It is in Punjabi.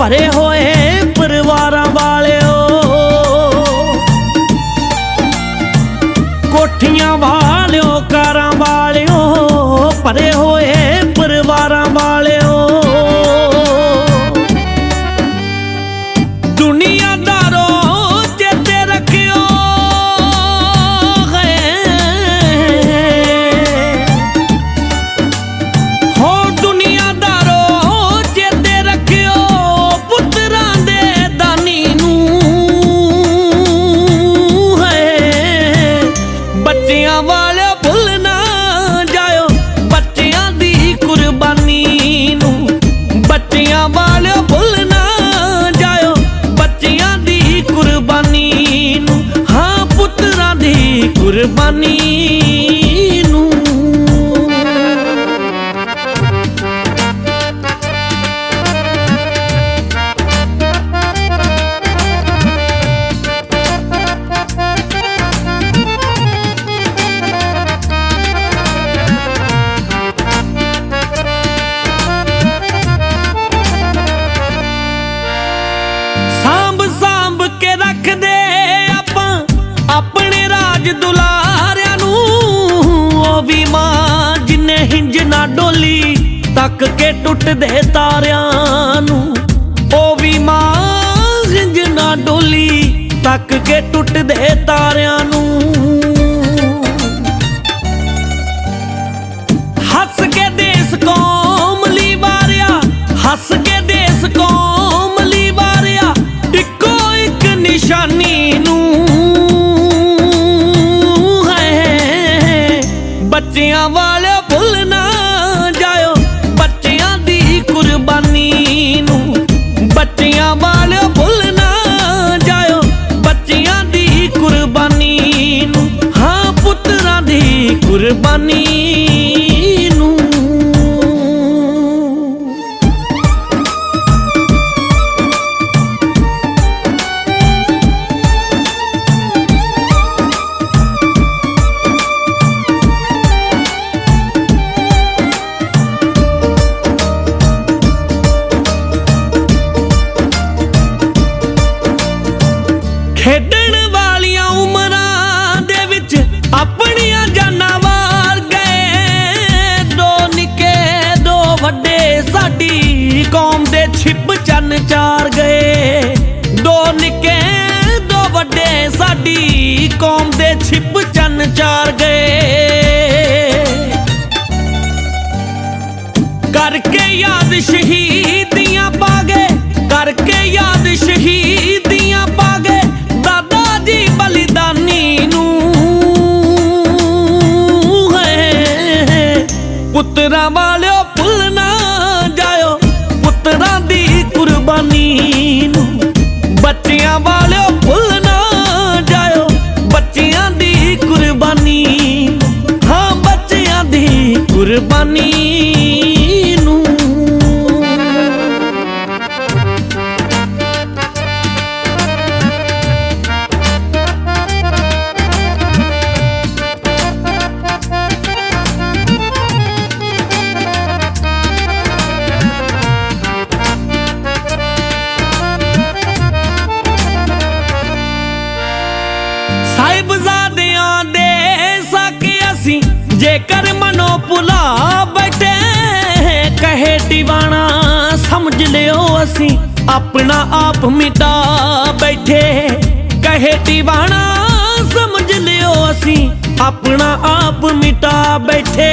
ਭਰੇ ਹੋਏ ਦੁਲਾਰਿਆਂ ਨੂੰ ਉਹ ਵੀ ਮਾਂ ਜਿੰਨੇ ਹਿੰਜ ਨਾ ਡੋਲੀ ਤੱਕ ਕੇ ਟੁੱਟਦੇ ਤਾਰਿਆਂ ਨੂੰ। ਉਹ ਵੀ ਮਾਂ ਹਿੰਜ ਨਾ ਡੋਲੀ ਤੱਕ ਕੇ ਟੁੱਟਦੇ ਤਾਰਿਆਂ ਨੂੰ। ਬੱਚਿਆਂ ਵਾਲੇ ਭੁੱਲ ਨਾ ਜਾਇਓ। ਬੱਚਿਆਂ ਦੀ ਕੁਰਬਾਨੀ ਨੂੰ ਬੱਚਿਆਂ ਵਾਲੇ ਭੁੱਲ ਨਾ ਜਾਇਓ। ਬੱਚਿਆਂ ਦੀ ਕੁਰਬਾਨੀ ਨੂੰ, ਹਾਂ ਪੁੱਤਰਾਂ ਦੀ ਕੁਰਬਾਨੀ ਛਿਪ ਚਾਰ ਗਏ। ਦੋ ਨਿੱਕੇ, ਦੋ ਵੱਡੇ, ਸਾਡੀ ਕੌਮ ਦੇ ਛਿਪ ਚੰਨ ਚਾਰ ਗਏ। ਕਰਕੇ ਯਾਦ ਸ਼ਹੀਦੀਆਂ ਪਾਗੇ, ਕਰਕੇ ਯਾਦ ਸ਼ਹੀਦੀਆਂ ਪਾਗੇ, ਦਾਦਾ ਜੀ ਬਲੀਦਾਨੀ ਨੂੰ। ਹੈ। ਪੁੱਤਰਾਂ ਵਾਲਿਓ ਕੁਰਬਾਨੀ ਨੂੰ। ਸਾਹਿਬਜ਼ਾਦਿਆਂ ਦੇ ਸਾਕੇ ਅਸੀਂ ਜੇਕਰ ਭੁਲਾ ਬੈਠੇ ਕਹੇ ਦੀਵਾਨਾ, ਸਮਝ ਲਿਓ ਅਸੀਂ, ਆਪਣਾ ਆਪ ਮਿਟਾ ਬੈਠੇ ਕਹੇ ਦੀਵਾਨਾ, ਸਮਝ ਲਿਓ ਅਸੀਂ, ਆਪਣਾ ਆਪ ਮਿਟਾ ਬੈਠੇ